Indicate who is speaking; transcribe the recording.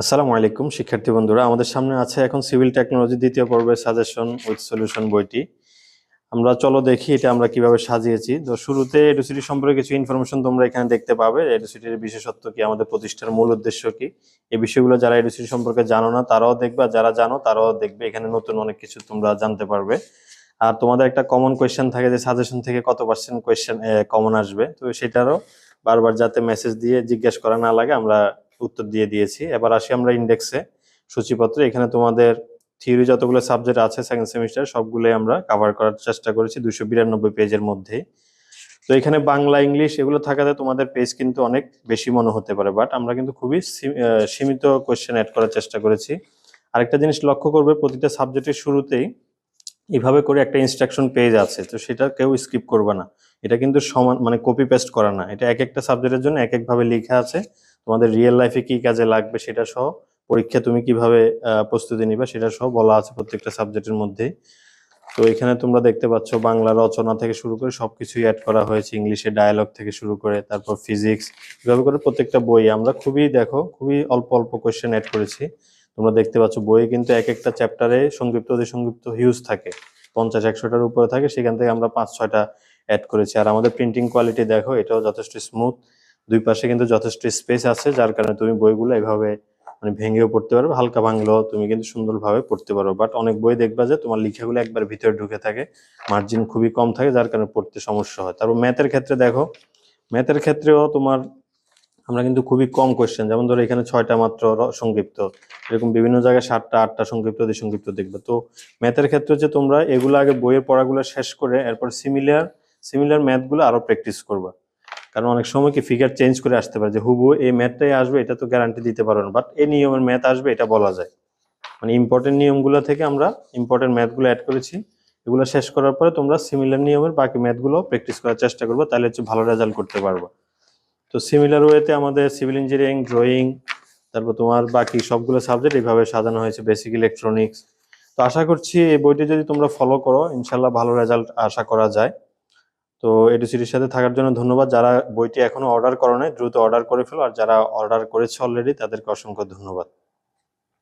Speaker 1: আসসালামু আলাইকুম, শিক্ষার্থী বন্ধুরা। আমাদের সামনে আছে এখন সিভিল টেকনোলজি দ্বিতীয় পর্বের সাজেশন উইথ সলিউশন বইটি। আমরা চলো দেখি এটা আমরা কীভাবে সাজিয়েছি। তো শুরুতে এডুসিটি সম্পর্কে কিছু ইনফরমেশন তোমরা এখানে দেখতে পাবে। এডুসিটির বিশেষত্ব কি? আমাদের প্রতিষ্ঠার মূল উদ্দেশ্য কি? এই বিষয়গুলো যারা এডুসিটি সম্পর্কে জানো না, তারাও দেখবে। যারা জানো, তারাও দেখবে। এখানে নতুন অনেক কিছু তোমরা জানতে পারবে। আর তোমাদের একটা কমন কোয়েশ্চেন থাকে যে সাজেশন থেকে কত পার্সেন্ট কোয়েশ্চেন কমন আসবে। তো সেটারও বারবার যাতে মেসেজ দিয়ে জিজ্ঞেস করা না লাগে, আমরা উত্তর দিয়ে দিয়েছি। এবার আসি আমরা ইন্ডেক্সে সূচিপত্রে, এখানে তোমাদের থিওরি যতগুলো সাবজেক্ট আছে সেকেন্ড সেমিস্টার সবগুলোই আমরা কভার করার চেষ্টা করেছি দুশো বিরানব্বই পেজের মধ্যে। তো এখানে বাংলা ইংলিশ এগুলো থাকাতে তোমাদের পেজ কিন্তু অনেক বেশি মনে হতে পারে বাট আমরা কিন্তু খুবই সীমিত কোয়েশ্চেন অ্যাড করার চেষ্টা করেছি। আরেকটা জিনিস লক্ষ্য করবে, প্রতিটা সাবজেক্টের শুরুতেই এভাবে করে একটা ইনস্ট্রাকশন পেজ আছে, তো সেটা কেউ স্কিপ করবে না। এটা কিন্তু সমান মানে কপি পেস্ট করা না। এটা এক একটা সাবজেক্টের জন্য এক একভাবে লেখা আছে। তোমাদের রিয়েল লাইফে কি কাজে লাগবে সেটা সহ, পরীক্ষা তুমি কীভাবে প্রস্তুতি নিবে সেটা সহ বলা আছে প্রত্যেকটা সাবজেক্টের মধ্যেই তো এখানে তোমরা দেখতে পাচ্ছ বাংলা রচনা থেকে শুরু করে সবকিছুই অ্যাড করা হয়েছে ইংলিশে ডায়ালগ থেকে শুরু করে, তারপর ফিজিক্স এভাবে করে প্রত্যেকটা বই আমরা খুবই দেখো, খুবই অল্প অল্প কোয়েশ্চেন অ্যাড করেছি। তোমরা দেখতে পাচ্ছ বইয়ে কিন্তু এক একটা চ্যাপ্টারে সংক্ষিপ্ত অতি সংক্ষিপ্ত হিউজ থাকে। পঞ্চাশ, একশোটার উপরে থাকে, সেখান থেকে আমরা পাঁচ, ছয়টা অ্যাড করেছি। আর আমাদের প্রিন্টিং কোয়ালিটি দেখো, এটাও যথেষ্ট স্মুথ দুই পাশে কিন্তু যথেষ্ট স্পেস আছে, যার কারণে তুমি বইগুলো এভাবে মানে ভেঙেও পড়তে পারো হালকা ভাঙলেও তুমি কিন্তু সুন্দরভাবে পড়তে পারো বাট অনেক বই দেখবা যে তোমার লেখাগুলো একবার ভিতরে ঢুকে থাকে মার্জিন খুবই কম থাকে, যার কারণে পড়তে সমস্যা হয়। তারপর ম্যাথের ক্ষেত্রে দেখো ম্যাথের ক্ষেত্রেও তোমার আমরা কিন্তু খুবই কম কোয়েশ্চেন যেমন ধরো এখানে ছয়টা মাত্র সংক্ষিপ্ত, এরকম বিভিন্ন জায়গায় সাতটা, আটটা সংক্ষিপ্ত সংক্ষিপ্ত দেখবে। তো ম্যাথের ক্ষেত্রে যে তোমরা এগুলো আগে বইয়ের পড়াগুলো শেষ করে, এরপর সিমিলার সিমিলার ম্যাথগুলো আরও প্র্যাকটিস করবা। কারণ অনেক সময় কি ফিগার চেঞ্জ করে আসতে পারে যে হুবু এই ম্যাথটাই আসবে, এটা তো গ্যারান্টি দিতে পারো না। বাট এই নিয়মের ম্যাথ আসবে, এটা বলা যায়। মানে ইম্পর্টেন্ট নিয়মগুলো থেকে আমরা ইম্পর্টেন্ট ম্যাথগুলো অ্যাড করেছি। এগুলো শেষ করার পরে তোমরা সিমিলার নিয়মের বাকি ম্যাথগুলো প্র্যাকটিস করার চেষ্টা করবে, তাহলে হচ্ছে ভালো রেজাল্ট করতে পারবে। তো সিমিলার ওয়েতে আমাদের সিভিল ইঞ্জিনিয়ারিং ড্রয়িং তারপর তোমার বাকি সবগুলো সাবজেক্ট এইভাবে সাজানো হয়েছে বেসিক ইলেকট্রনিক্স তো আশা করছি এই বইটি যদি তোমরা ফলো করো, ইনশাল্লাহ ভালো রেজাল্ট আশা করা যায়। তো এডুসিটির সাথে থাকার জন্য ধন্যবাদ। যারা বইটি এখনও অর্ডার করো নাই, দ্রুত অর্ডার করে ফেলো। আর যারা অর্ডার করেছে অলরেডি তাদেরকে অসংখ্য ধন্যবাদ।